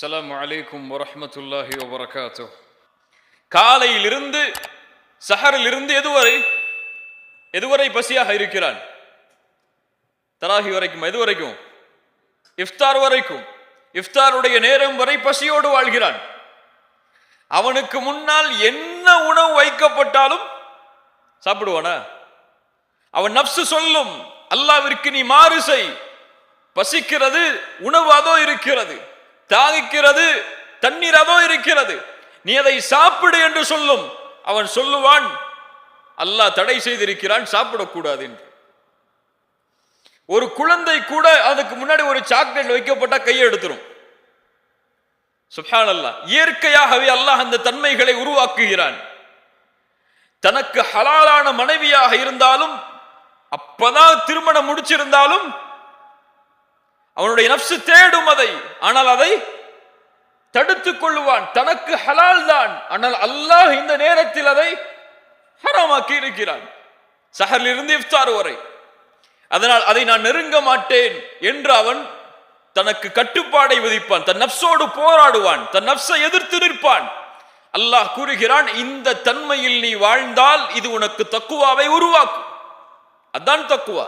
அஸ்லாம் அலைக்கும் வரமத்துல்லாஹி வபரகாத்து காலையிலிருந்து சஹரிலிருந்து எதுவரை எதுவரை பசியாக இருக்கிறான்? தராகி வரைக்கும் எது வரைக்கும்? இஃப்தார் வரைக்கும். இஃப்தாருடைய நேரம் வரை பசியோடு வாழ்கிறான். அவனுக்கு முன்னால் என்ன உணவு வைக்கப்பட்டாலும் சாப்பிடுவானா? அவன் நப்சு சொல்லும் அல்லாவிற்கு நீ மாறு செய். பசிக்கிறது உணவு அதோ இருக்கிறது. தாகிக்கிறது தண்ணீர் இருக்கிறது. நீ அதை சாப்பிடு என்று சொல்லும். அவன் சொல்லுவான் அல்லாஹ் தடை செய்திருக்கிறான் சாப்பிடக்கூடாது என்று. ஒரு குழந்தை கூட அதுக்கு முன்னாடி ஒரு சாக்லேட் வைக்கப்பட்டா கையை எடுத்துரும். சுஹான் அல்லாஹ் இயற்கையாகவே அல்லாஹ் அந்த தன்மைகளை உருவாக்குகிறான். தனக்கு ஹலாலான மனைவியாக இருந்தாலும் அப்பதான் திருமணம் முடிச்சிருந்தாலும் அவனுடைய நப்சு தேடும் அதை. ஆனால் அதை தடுத்துக் கொள்ளுவான். தனக்கு ஹலால் தான். ஆனால் அல்லாஹ் இந்த நேரத்தில் அதை ஹராமாக்கி இருக்கிறான். சஹரில் இருந்து இஃப்தார் வரை. அதனால் அதை நான் நெருங்க மாட்டேன் என்று அவன் தனக்கு கட்டுப்பாடை விதிப்பான். தன் நப்சோடு போராடுவான். தன் நப்சை எதிர்த்து நிற்பான். அல்லாஹ் கூறுகிறான் இந்த தன்மையில் நீ வாழ்ந்தால் இது உனக்கு தக்குவாவை உருவாக்கும். அதான் தக்குவா.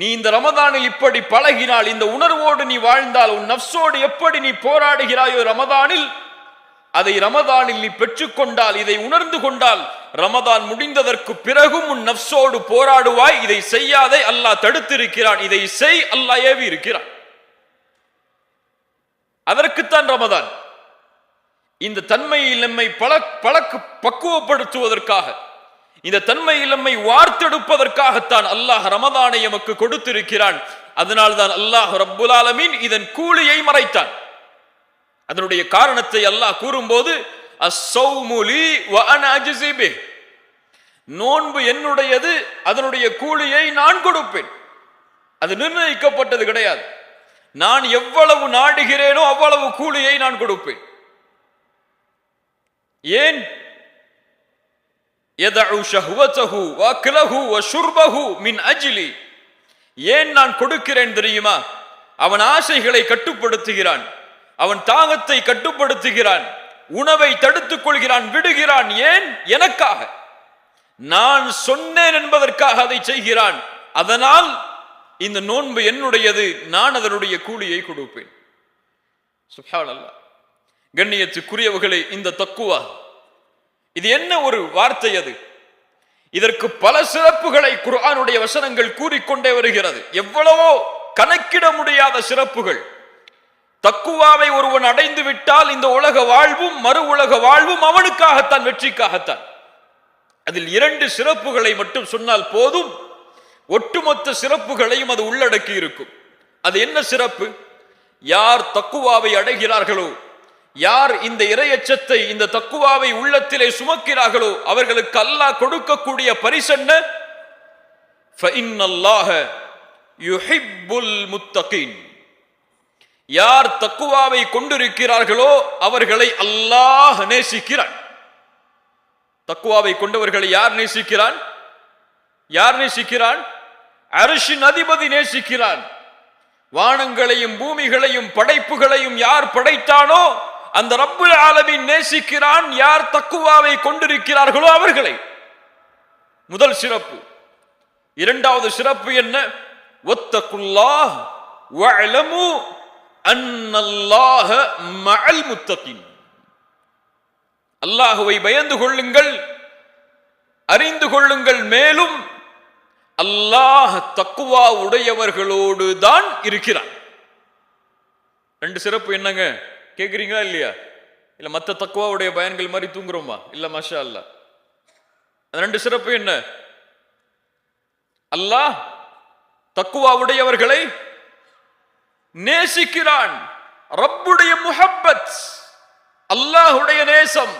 நீ இந்த ரமதானில் இப்படி பழகினால் இந்த உணர்வோடு நீ வாழ்ந்தால் உன் நப்சோடு எப்படி நீ போராடுகிறாயோ ரமதானில் அதை ரமதானில் நீ பெற்றுக்கொண்டால் இதை உணர்ந்து கொண்டால் ரமதான் முடிந்ததற்கு பிறகும் உன் நப்சோடு போராடுவாய். இதை செய்யாதே அல்லாஹ் தடுத்திருக்கிறான். இதை செய் அல்லாஹ் ஏவி இருக்கிறான். அதற்குத்தான் ரமதான் இந்த தன்மையில் நம்மை பழக் பழக்கு பக்குவப்படுத்துவதற்காக இந்த தன்மை நம்மை வார்த்தெடுப்பதற்காகத்தான் அல்லாஹ் ரமதானை எமக்கு கொடுத்திருக்கிறான். அதனால்தான் அல்லாஹ் ரப்புல் இதன் கூலியை மறைத்தான். அதனுடைய காரணத்தை அல்லாஹ் கூறும்போது நோன்பு என்னுடையது அதனுடைய கூலியை நான் கொடுப்பேன். அது நிர்ணயிக்கப்பட்டது கிடையாது. நான் எவ்வளவு நாடுகிறேனோ அவ்வளவு கூலியை நான் கொடுப்பேன். ஏன் எதகு ஷஹ்வத்தகு வக்லகு வஷுர்பகு மின் அஜிலி. ஏன் நான் கொடுக்கிறேன் தெரியுமா? அவன் ஆசைகளை கட்டுப்படுத்துகிறான். அவன் தாகத்தை கட்டுப்படுத்துகிறான். உணவை தடுத்துக் கொள்கிறான் விடுகிறான். ஏன்? எனக்காக. நான் சொன்னேன் என்பதற்காக அதை செய்கிறான். அதனால் இந்த நோன்பு என்னுடையது. நான் அதனுடைய கூலியை கொடுப்பேன். சுஹான் அல்லா கண்ணியத்துக்குரியவர்களே இந்த தக்குவா இது என்ன ஒரு வார்த்தை அது? இதற்கு பல சிறப்புகளை குர்ஆனுடைய வசனங்கள் கூறிக்கொண்டே வருகிறது. எவ்வளவோ கணக்கிட முடியாத சிறப்புகள். தக்குவாவை ஒருவன் அடைந்து விட்டால் இந்த உலக வாழ்வும் மறு உலக வாழ்வும் அவனுக்காகத்தான் வெற்றிக்காகத்தான். அதில் இரண்டு சிறப்புகளை மட்டும் சொன்னால் போதும். ஒட்டுமொத்த சிறப்புகளையும் அது உள்ளடக்கி இருக்கும் அது என்ன சிறப்பு? யார் தக்குவாவை அடைகிறார்களோ யார் இந்த இரையச்சத்தை இந்த தக்குவாவை உள்ளத்திலே சுமக்கிறார்களோ அவர்களுக்கு அல்லாஹ் கொடுக்கக்கூடிய பரிசென்ன யார் தக்குவாவை கொண்டிருக்கிறார்களோ அவர்களை அல்லாஹ் நேசிக்கிறான். தக்குவாவை கொண்டவர்களை யார் நேசிக்கிறான்? யார் நேசிக்கிறான்? அரிசின் அதிபதி நேசிக்கிறான். வானங்களையும் பூமிகளையும் படைப்புகளையும் யார் படைத்தானோ அந்த ரப்புல் ஆலமீன் நேசிக்கிறான் யார் தக்குவாவை கொண்டிருக்கிறார்களோ அவர்களை. முதல் சிறப்பு. இரண்டாவது சிறப்பு என்ன? ஒத்தக்குல்லா வளமு அன்னல்லாஹ மஅல் முத்தகின். அல்லாஹுவை பயந்து கொள்ளுங்கள் அறிந்து கொள்ளுங்கள் மேலும் அல்லாஹ் தக்குவா உடையவர்களோடு தான் இருக்கிறான். ரெண்டு சிறப்பு என்னங்க? கேட்குறீங்களா இல்லையா? இல்ல மத்த தக்குவாவுடைய பயன்கள் மாதிரி தூங்குறோமா? இல்ல மஷா அல்ல ரெண்டு சிறப்பு என்ன? அல்லாஹ் தக்குவா உடையவர்களை நேசிக்கிறான். ரப்புடைய முஹப்பத் அல்லாஹுடைய நேசம்.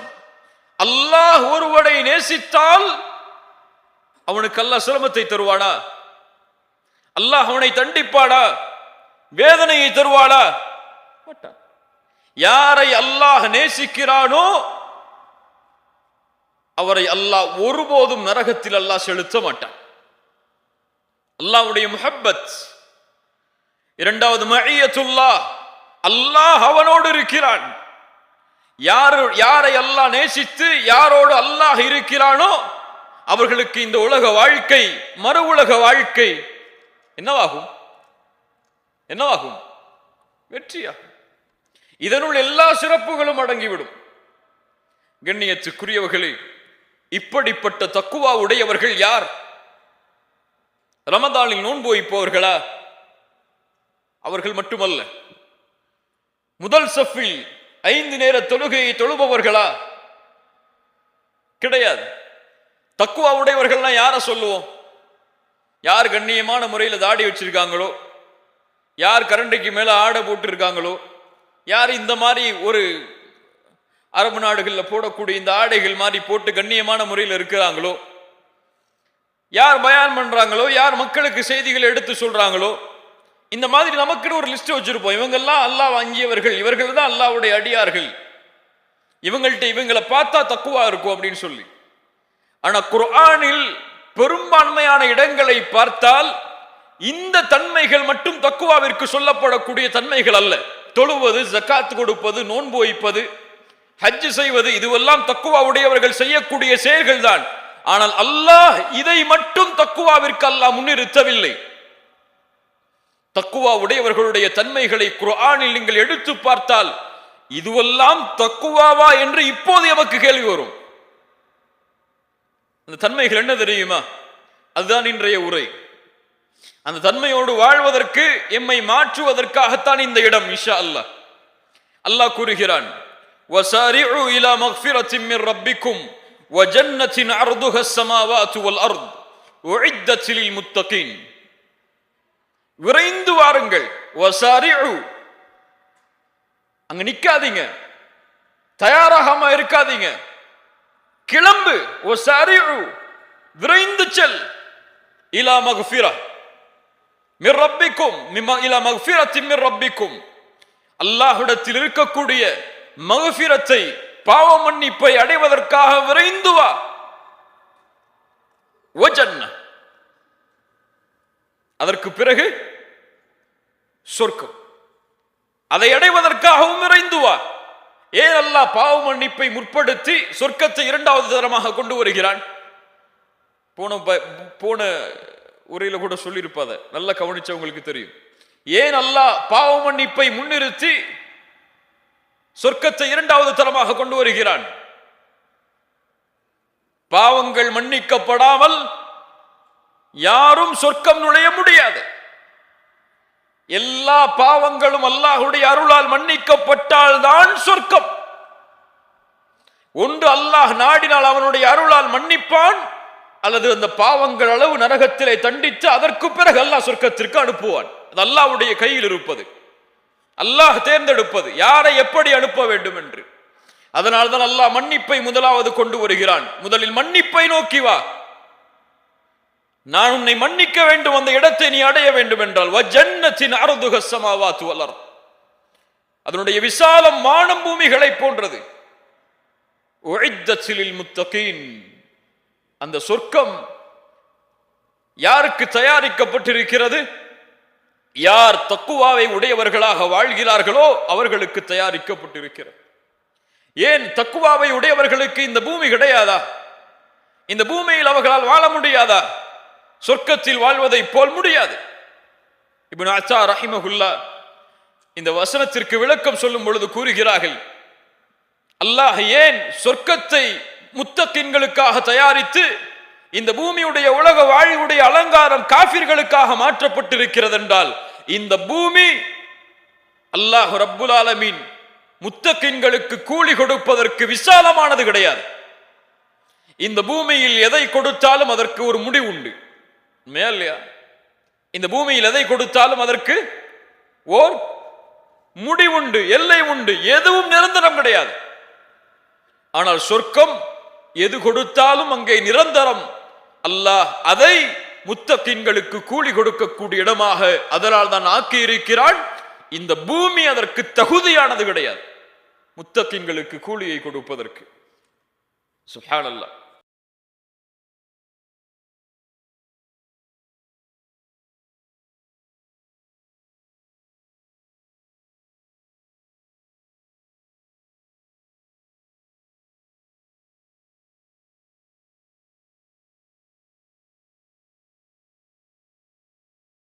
அல்லாஹ் ஒருவனை நேசித்தால் அவனுக்கு அல்லாஹ் சிரமத்தை தருவானா? அல்லாஹ் அவனை தண்டிப்பாடா வேதனையை தருவாடா மாட்டான். யாரை அல்லாஹ் நேசிக்கிறானோ அவரை அல்லாஹ் ஒருபோதும் நரகத்தில் அல்லாஹ் செலுத்த மாட்டான். அல்லாஹ்வுடைய முஹப்பத் இரண்டாவது மழியத்துல்லா அல்லாஹ் அவனோடு இருக்கிறான். யார் யாரை அல்லாஹ் நேசித்து யாரோடு அல்லாஹ் இருக்கிறானோ அவர்களுக்கு இந்த உலக வாழ்க்கை மறு உலக வாழ்க்கை என்னவாகும்? என்னவாகும்? வெற்றியாகும். இதனுள் எல்லா சிறப்புகளும் அடங்கிவிடும். கண்ணியத்துக்குரியவர்களே இப்படிப்பட்ட தக்குவா உடையவர்கள் யார்? ரமதானில் நோன்பு வைப்பவர்களா? அவர்கள் மட்டுமல்ல. முதல் சஃபில் ஐந்து நேர தொழுகையை தொழுபவர்களா? கிடையாது. தக்குவா உடையவர்கள்னா யார சொல்லுவோம்? யார் கண்ணியமான முறையில் தாடி வச்சிருக்காங்களோ? யார் கரண்டைக்கு மேல ஆடை போட்டு இருக்காங்களோ யார் இந்த மாதிரி ஒரு அரபு நாடுகளில் போடக்கூடிய இந்த ஆடைகள் மாதிரி போட்டு கண்ணியமான முறையில் இருக்கிறாங்களோ? யார் பயான் பண்ணுறாங்களோ யார் மக்களுக்கு செய்திகளை எடுத்து சொல்கிறாங்களோ இந்த மாதிரி நமக்குன்னு ஒரு லிஸ்ட் வச்சுருப்போம். இவங்கெல்லாம் அல்லாஹ் வாங்கியவர்கள் இவர்கள் தான் அல்லாஹ்வுடைய அடியார்கள். இவங்கள்ட்ட இவங்களை பார்த்தா தக்குவா இருக்கும் அப்படின்னு சொல்லி. ஆனால் குர்ஆனில் பெரும்பான்மையான இடங்களை பார்த்தால் இந்த தன்மைகள் மட்டும் தக்குவாவிற்கு சொல்லப்படக்கூடிய தன்மைகள் அல்ல. தொழுவது ஜக்காத் கொடுப்பது நோன்பு வைப்பது ஹஜ் செய்வது இதுவெல்லாம் தக்குவா உடையவர்கள் செய்யக்கூடிய செயல்கள் தான். ஆனால் அல்லாஹ் இதை மட்டும் தக்குவாவிற்கு அல்லாஹ் முன்னிறுத்தவில்லை. தக்குவா உடையவர்களுடைய தன்மைகளை குர்ஆனில் நீங்கள் எடுத்து பார்த்தால் இதுவெல்லாம் தக்குவாவா என்று இப்போது எமக்கு கேள்வி வரும். அந்த தன்மைகள் என்ன தெரியுமா? அதுதான் இன்றைய உரை. அந்த தன்மையோடு வாழ்வதற்கு எம்மை மாற்றுவதற்காகத்தான் இந்த இடம் இஷா அல்லாஹ் அல்லாஹ் கூறுகிறான் وسارعوا إلى مغفرة من ربكم وجنة عرضها السماوات والأرض أعدت للمتقين விரைந்து வாருங்கள் வசாரிஉ அங்க நிக்காதீங்க தயாராகாம இருக்காதீங்க கிளம்பு வசாரிஉ விரைந்து செல் இலா மக்ஃபிரா மிர் ரப்பிக்கும் இலா மக்ஃபிரத்தின் மிர் ரப்பிக்கும். அல்லாஹுடத்தில் இருக்கக்கூடிய மகஃபிரத்தை பாவ மன்னிப்பை அடைவதற்காக விரைந்து வா. ஓஜன்ன அதற்கு பிறகு சொர்க்கம். அதை அடைவதற்காகவும் விரைந்து வா. ஏன் அல்லாஹ் பாவ மன்னிப்பை முற்படுத்தி சொர்க்கத்தை இரண்டாவது தரமாக கொண்டு வருகிறான்? போன ப- போன உரையில கூட சொல்லியிருப்பாத. நல்லா கவனிச்சவங்களுக்கு தெரியும். ஏன் அல்லாஹ் பாவ மன்னிப்பை முன்னிறுத்தி சொர்க்கத்தை இரண்டாவது தரமாக கொண்டு வருகிறான்? பாவங்கள் மன்னிக்கப்படாமல் யாரும் சொர்க்கம் நுழைய முடியாது. எல்லா பாவங்களும் அல்லாஹுடைய அருளால் மன்னிக்கப்பட்டால் தான் சொர்க்கம். ஒன்று அல்லாஹ் நாடினால் அவனுடைய அருளால் மன்னிப்பான் அல்லது அந்த பாவங்கள் அளவு நரகத்திலே தண்டித்து அதற்கு பிறகு அல்லாஹ் சொர்க்கத்திற்கு அனுப்புவான். அது அல்லாவுடைய கையில் இருப்பது. அல்லாஹ் தேர்ந்தெடுப்பது. யாரை எப்படி அனுப்ப வேண்டும் என்று அதனால்தான் அல்லாஹ் மன்னிப்பை முதலாவது கொண்டு வருகிறான். முதலில் மன்னிப்பை நோக்கி வா. நான் உன்னை மன்னிக்க வேண்டும். அந்த இடத்தை நீ அடைய வேண்டும் என்றால் வஜன்னத்தின் அருதுக சமாவாத்து வளர் அதனுடைய விசாலம் வானம் பூமிகளை போன்றது. முத்தகீன். அந்த சொர்க்கம் யாருக்கு தயாரிக்கப்பட்டிருக்கிறது? யார் தக்குவாவை உடையவர்களாக வாழ்கிறார்களோ அவர்களுக்கு தயாரிக்கப்பட்டிருக்கிறது. ஏன் தக்குவாவை உடையவர்களுக்கு இந்த பூமி கிடையாதா? இந்த பூமியில் அவர்களால் வாழ முடியாதா? சொர்க்கத்தில் வாழ்வதை போல் முடியாது. இப்னு அச்சா ரஹிமகுல்லா இந்த வசனத்திற்கு விளக்கம் சொல்லும் பொழுது கூறுகிறார்கள் அல்லாஹ் ஏன் சொர்க்கத்தை முத்தக்கின்களுக்காக தயாரித்து இந்த பூமியுடைய உலக வாழ்வுடைய அலங்காரம் காபிர்களுக்காக மாற்றப்பட்டிருக்கிறது என்றால் இந்த பூமி அல்லாஹ் ரப்புல் ஆலமீன் முத்தக்கின்களுக்கு கூலி கொடுப்பதற்கு விசாலமானது கிடையாது. இந்த பூமியில் எதை கொடுத்தாலும் அதற்கு ஒரு முடிவு உண்டு. மேலையா இல்லையா? இந்த பூமியில் எதை கொடுத்தாலும் அதற்கு ஓர் முடிவுண்டு எல்லை உண்டு எதுவும் நிரந்தரம் கிடையாது. ஆனால் சொர்க்கம் எது கொடுத்தாலும் அங்கே நிரந்தரம். அல்லாஹ் அதை முத்தகின்களுக்கு கூலி கொடுக்கக்கூடிய இடமாக அதனால் தான் ஆக்கி இருக்கிறான் இந்த பூமி அதற்கு தகுதியானது கிடையாது. முத்தகின்களுக்கு கூலியை கொடுப்பதற்கு. சுஹானல்லா